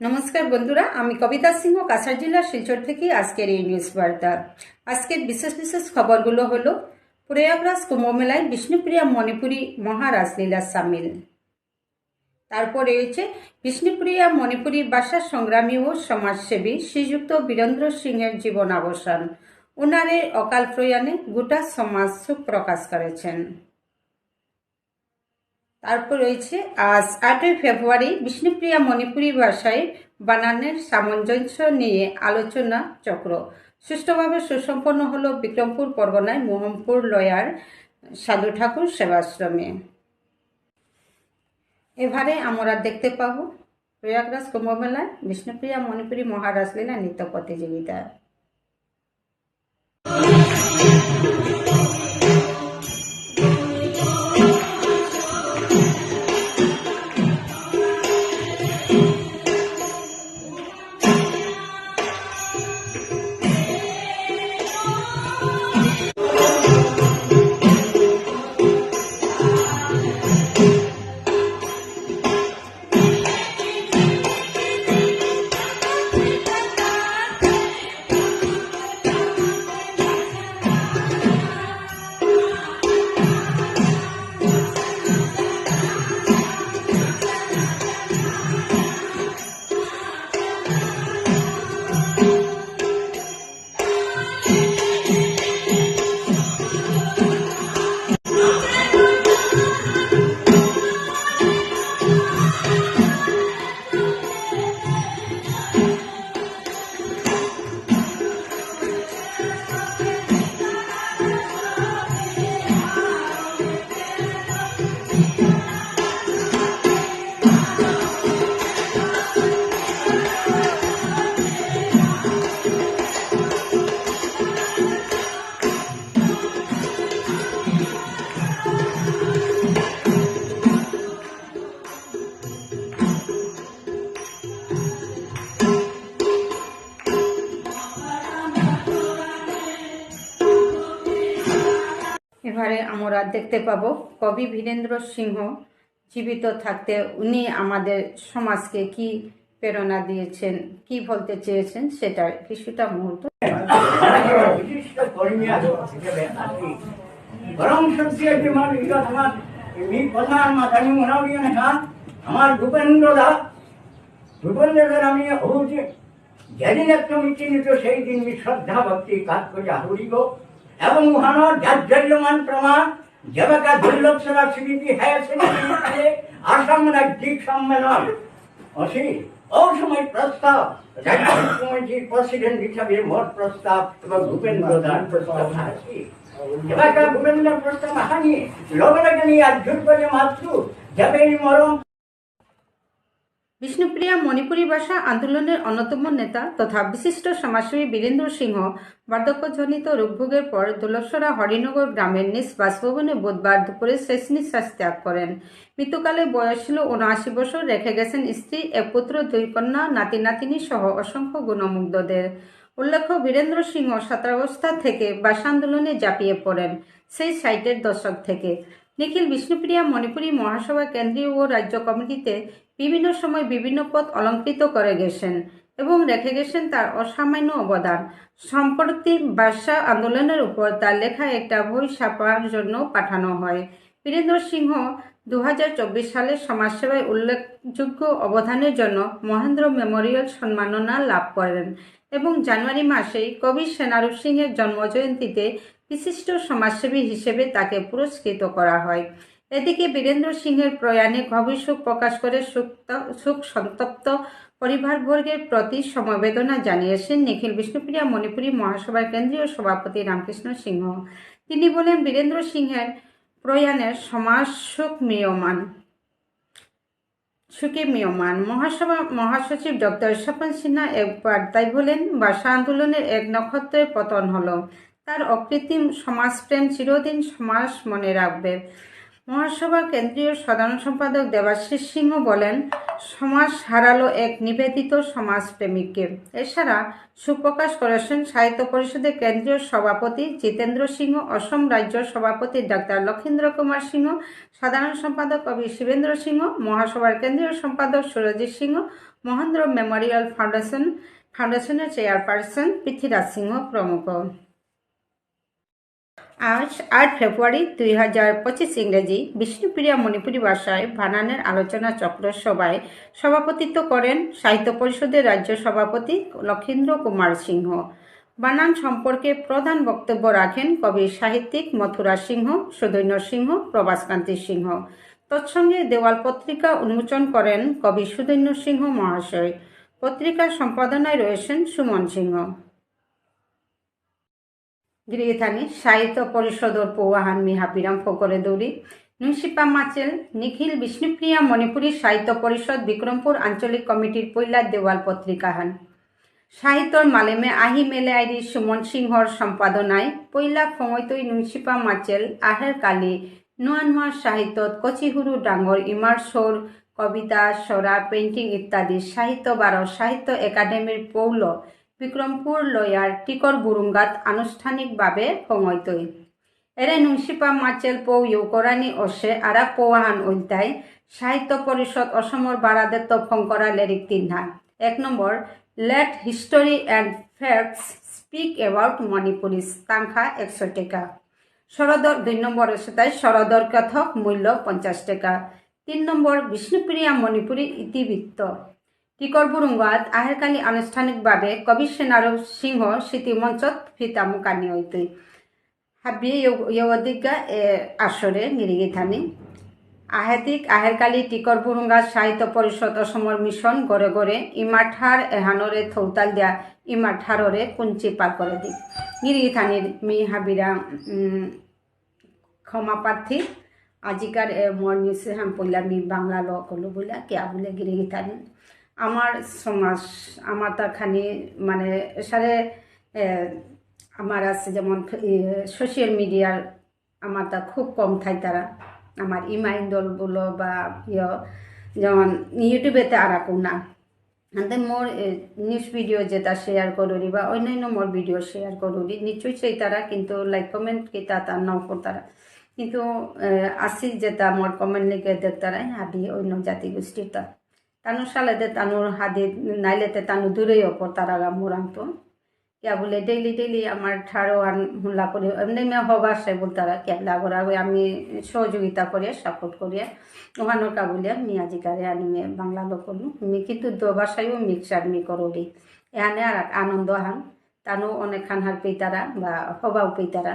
নমস্কার বন্ধুরা, আমি কবিতা সিংহ, কাছাড় জেলার শিলচর থেকে আজকের এই নিউজ বার্তা। আজকের বিশেষ বিশেষ খবরগুলো হলো, প্রয়াগরাজ কুম্ভমেলায় বিষ্ণুপ্রিয়া মণিপুরী মহারাজলীলা সামিল। তারপর রয়েছে, বিষ্ণুপ্রিয়া মণিপুরী ভাষা সংগ্রামী ও সমাজসেবী শ্রীযুক্ত বীরেন্দ্র সিংহের জীবন অবসান ওনারের অকাল প্রয়াণে গোটা সমাজ শোক প্রকাশ করেছেন। তারপর রয়েছে আজ আটই ফেব্রুয়ারি বিষ্ণুপ্রিয়া মণিপুরী ভাষায় বানানের সামঞ্জস্য নিয়ে আলোচনা চক্র। সুষ্ঠুভাবে সুসম্পন্ন হল বিক্রমপুর পরগনায় মোহনপুর লয়ার সাধু ঠাকুর সেবাশ্রমে। এবারে আমরা দেখতে পাবো প্রয়াগরাজ কুম্ভমেলায় বিষ্ণুপ্রিয়া মণিপুরী মহারাজ লীলা নৃত্য প্রতিযোগিতা। এবারে আমরা দেখতে পাবো কবি বীরেন্দ্র সিংহ জীবিত থাকতে উনি আমাদের সমাজকে কি প্রেরণা দিয়েছেন, কি বলতে চেয়েছেন সেটা কিছুটা মুহূর্ত। আমার ভূপেন্দ্র দা ভূপেন্দ্র দার আমি যেদিন চিহ্নিত সেই দিন শ্রদ্ধা ভক্তি কাজ করে আহরিব। এবং উহানোর জাজ্জল্যমান প্রমাণ। যেবাকা দুর্লভসরা স্মৃতি হয়েছে আসাম রাজ্যিক সম্মেলন। অসি ওই সময় প্রস্তাব। রাজ্য কমিটির প্রেসিডেন্ট হিসাবে মোট প্রস্তাব এবং ভূপেন্দ্র দার প্রস্তাব আছে। এবার ভূপেন্দ্র প্রস্তাব হানি লগে লগে নিয়ে আজুর করে মাত্র যাবে মরম বিষ্ণুপ্রিয়া মণিপুরী ভাষা আন্দোলনের অন্যতম নেতা তথা বিশিষ্ট সমাজসেবী বীরেন্দ্র সিংহ বার্ধক্যজনিত রোগভোগের পর দোলসরা হরিনগর গ্রামের নিজ বাসভবনে বুধবার দুপুরে শেষ নিঃশ্বাস ত্যাগ করেন। মৃত্যুকালে বয়স ছিল উনআশি বছর, রেখে গেছেন স্ত্রী, এক পুত্র, দুই কন্যা, নাতি নাতিনী সহ অসংখ্য গুণমুগ্ধদের। উল্লেখ্য, বীরেন্দ্র সিংহ ছাত্রাবস্থা থেকে ভাষা আন্দোলনে ঝাঁপিয়ে পড়েন সেই সাইটের দশক থেকে। নিখিল বিষ্ণুপ্রিয়া মণিপুরী মহাসভা কেন্দ্রীয় ও রাজ্য কমিটিতে বিভিন্ন সময় বিভিন্ন পদ অলঙ্কৃত করে গেছেন এবং রেখে গেছেন তার অসামান্য অবদান। সম্প্রতি ভাষা আন্দোলনের উপর তার লেখা একটা বই ছাপার জন্য পাঠানো হয়। বীরেন্দ্র সিংহ দু হাজার চব্বিশ সালে সমাজসেবায় উল্লেখযোগ্য অবদানের জন্য মহেন্দ্র মেমোরিয়াল সম্মাননা লাভ করেন এবং জানুয়ারি মাসেই কবি সেনারূপ সিংহের জন্মজয়ন্তীতে বিশিষ্ট সমাজসেবী হিসেবে তাকে পুরস্কৃত করা হয়। এদিকে বীরেন্দ্র সিংহের প্রয়াণে গভীর শোক প্রকাশ করে শোক- সন্তপ্ত পরিবারবর্গের প্রতি সমবেদনা জানিয়েছেন নিখিল বিষ্ণুপ্রিয়া মণিপুরী মহাসভার কেন্দ্রীয় সভাপতি রামকৃষ্ণ সিংহ। তিনি বলেন, বীরেন্দ্র সিংহের প্রয়াণের সমাজ শোক মিয়মান, সুখে মিয়মান। মহাসভা মহাসচিব ডক্টর স্বপন সিনহা এক বার্তায় বলেন ভাষা আন্দোলনের এক নক্ষত্রের পতন হলো। তার অকৃত্রিম সমাজপ্রেম চিরদিন সমাজ মনে রাখবে। মহাসভার কেন্দ্রীয় সাধারণ সম্পাদক দেবাশিস সিংহ বলেন, সমাজ হারালো এক নিবেদিত সমাজপ্রেমিককে। এছাড়া সুপ্রকাশ করেছেন সাহিত্য পরিষদের কেন্দ্রীয় সভাপতি জিতেন্দ্র সিংহ, অসম রাজ্য সভাপতি ডাক্তার লক্ষেন্দ্র কুমার সিংহ, সাধারণ সম্পাদক কবি শিবেন্দ্র সিংহ, মহাসভার কেন্দ্রীয় সম্পাদক সুরজিৎ সিংহ, মহেন্দ্র মেমোরিয়াল ফাউন্ডেশন, ফাউন্ডেশনের চেয়ারপারসন পৃথ্বীরাজ সিংহ প্রমুখ। আজ আট ফেব্রুয়ারি দুই হাজার পঁচিশ ইংরেজি বিষ্ণুপ্রিয়া মণিপুরী ভাষায় বানানের আলোচনা চক্র সভায় সভাপতিত্ব করেন সাহিত্য পরিষদের রাজ্য সভাপতি লক্ষেন্দ্র কুমার সিংহ। বানান সম্পর্কে প্রধান বক্তব্য রাখেন কবি সাহিত্যিক মথুরা সিংহ, সুদৈন্য সিংহ, প্রভাসকান্তি সিংহ। তৎসঙ্গে দেওয়াল পত্রিকা উন্মোচন করেন কবি সুদৈন্য সিংহ মহাশয়। পত্রিকার সম্পাদনায় রয়েছেন সুমন সিংহ। গৃহীথানি সাহিত্য পরিষদর পৌয়াহান মিহাপিরাম ফকরে দৌড়ি নুংসিপা মাচেল, নিখিল বিষ্ণুপ্রিয়া মণিপুরী সাহিত্য পরিষদ বিক্রমপুর আঞ্চলিক কমিটির পৈলা দেওয়াল পত্রিকাহান সাহিত্যর মালেমে আহি মেলে আইরি সুমন সিংহর সম্পাদনায় পৈলা সময়তৈ নুংসিপা মাচেল, আহের কালি নোয়া নোয়া সাহিত্যত কচিহুরু ডাঙর ইমার সোর কবিতা সরা পেইন্টিং ইত্যাদি সাহিত্য বারো সাহিত্য একাডেমির পৌল বিক্রমপুর লয়ার টিকর বুরুঙ্গাত আনুষ্ঠানিকভাৱে সময়তৈ এৰে নুংচিপা মাচেল পৌ ইউকৰাণী অছে আৰা পৌৱাহান অধ্যায়, সাহিত্য পৰিষদ অসমৰ বাৰাদত্ত ফংকৰা লেৰিক তিনহা এক number, let history and facts speak about Manipuri তাংখা একশো টাকা। শরদর দুই নম্বর সেটাই শরদর কথক মূল্য পঞ্চাশ টাকা। তিন নম্বর বিষ্ণুপ্রিয়া মণিপুরী ইতিবৃত্ত। টিকর বুরুঙ্গাত আহেরকালি আনুষ্ঠানিকভাৱে কবি সেনারব সিংহ স্মৃতি মঞ্চত ফিতা মুকানি হইতই হাবি ইয়দিকা এ আসরে নিরিগি থানি আহেতিক আহেরকালি টিকর বুরুঙ্গা সাহিত্য পরিষদ অসমৰ মিশন গড়ে গড়ে ইমাঠার এহানরে থৌতাল দিয়া ইমাঠাররে কুঞ্চি পার করে দি। নিরিগি থানির মি হাবিরা ক্ষমা প্রার্থী আজিকার এ মর নিউজে হাম পইলা মি বাংলা ল কলো বইলা কেয়া বলে গিরিগি থানি আমার সমাজ, আমার তাখানি মানে সারে আমার আছে যেমন সোশ্যাল মিডিয়ার আমার তা খুব কম থাই তারা। আমার ইমাইন দল বলো বা ইয়, যেমন ইউটিউবেতে আর না। হাতে মোর নিউজ ভিডিও যেটা শেয়ার করুরি বা অন্যান্য মোর ভিডিও শেয়ার করুরি, নিশ্চয়ই সেই তারা কিন্তু লাইক কমেন্ট কেতা তার নাও তারা। কিন্তু আসি যেটা মোর কমেন্ট লিখে দেখতারা হাদি অন্য জাতি গোষ্ঠীর তা। তানু সালেতে তানুর হাদি নাইলেতে তানু দূরেই অপর তারা মোরান্ত কিয়া বলে, ডেইলি ডেইলি আমার ঠারো আন হুল্লা করে, এমনি মে হবা সে বলতারা কেবলা করা ওই আমি সহযোগিতা করে সাপোর্ট করিয়া ওহানোর কাবুলিয়া মি আজিকারে আনি মে বাংলা লোক মি কিন্তু দো ভাষায়ও মিক্সার মি করলি এখানে আর আনন্দ হান। তানু অনেক খান হার পেইতারা বা হবাও পেইতারা।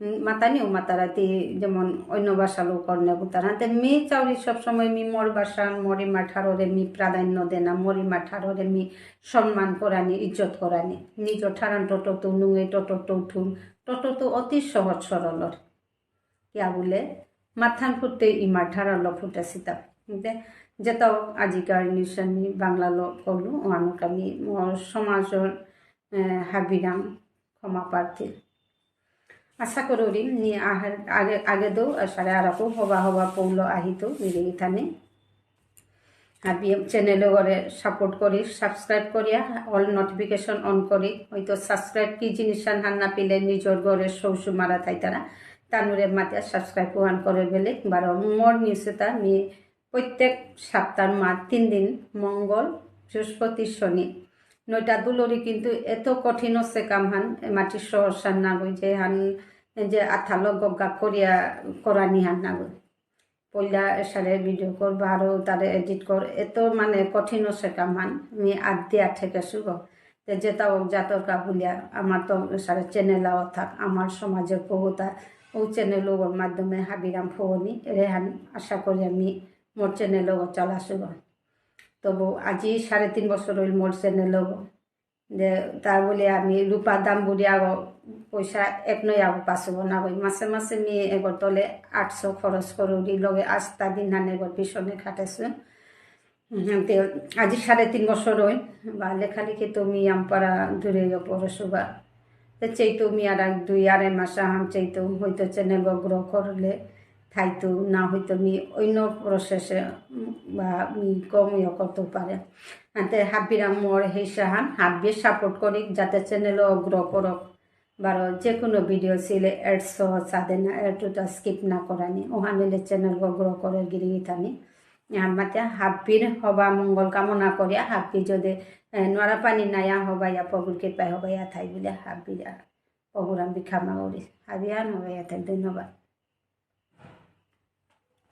মাতানিও মাতারাতি যেমন অন্য ভাষা লোক অন্য তারা তে মি চাউরি সবসময় মি মোর ভাষা, মরি মাঠাররে মি প্রাধান্য দেনা, মরি মাঠাররে মি সম্মান করানি, ইজ্জত করানি। নিজ ঠারান টোটো তো নুঙে, টোটো তো উঠুন, টোটো তো অতি সহজ সরলর। কিয়া বলে, মাথান ফুটতে ইমা ঠারাল ফুটে সীতা। যেটাও আজিকার নিউজ বাংলা ল করলু অনেক আমি মোর সমাজর হাবিরাম, ক্ষমা প্রার্থী। আশা করি আগে আগে দৌ সাড়ে আরাকো হবা হবা, পৌল আহিতো, নিরে থানে হাবি চ্যানেলে করে সাপোর্ট করি সাবস্ক্রাইব করিয়া অল নোটিফিকেশন অন করি। হয়তো সাবস্ক্রাইব কি জিনিস হান না পেলে নিজের ঘরে সৌসু মারা থাই তারা। তানুরে মাতিয়া সাবস্ক্রাইব ওয়ান করে বেলে। বারো মোর নিউজে তা, মি প্রত্যেক সপ্তাহ মা তিন দিন, মঙ্গল, বৃহস্পতি, শনি। নয়টা দুলরি কিন্তু এত কঠিন হচ্ছে কাম হান মাটির সহসান না গই যে হান যে আথালো গগা করিয়া করানি হান না গই পইলা সারে ভিডিও কর বা আরও তারে এডিট কর, এত মানে কঠিন হচ্ছে কাম হান আমি আদ দিয়া থেকে শুভ তে যেটাও জাতর কা বলিয়া, আমার তো সারে চ্যানেলাও থাক, আমার সমাজের বহুতা, ও চ্যানেলও মাধ্যমে হাবিরাম ফোনি রেহান আশা করি আমি মোর চ্যানেলও চলা শুভ তবু আজি সাড়ে তিন বছর হইল মোর চ্যানেলও যে তা বলে আমি রূপা দাম বুড়ি আগো পয়সা এক নয় আগো পাসব না কই মাসে মাসে মি এগর তলে আটশো খরচ করুরি লগে আস্তা দিন হান এগর পিছনে খাটেছো তে আজি সাড়ে তিন বছর হই বা লেখালেখি তো মি আমপারা দূরে পড়শুবা তে চেইতো মি আর এক দুই আড়াই মাস আহাম চেইতো হয়তো চ্যানেল গ্রহ করলে থাইতো, না হয়তো মি অন্য প্রসেসে বা মি কম ইয়ে করতে পারে। হাতে হাবিরা মোর সেই সাহান হাবিয়ে সাপোর্ট করি, যাতে চ্যানেল অগ্রহ করক। বারো যে কোনো ভিডিও ছিলে এডস সাদে না এটুটা স্কিপ না করানি। ওহান মিলে চ্যানেল অগ্রহ করে গিরি থানি মাতে হাব্বির হবা মঙ্গল কামনা করিয়া হাব্বি যদি নরা পানি নাইয়া হবাইয়া পগুরকে পাই হবাইয়া থাই বলে হাব্বিরা পগুরাম বিখামা করি। হাবিয়ান হবাইয়া থাই, ধন্যবাদ।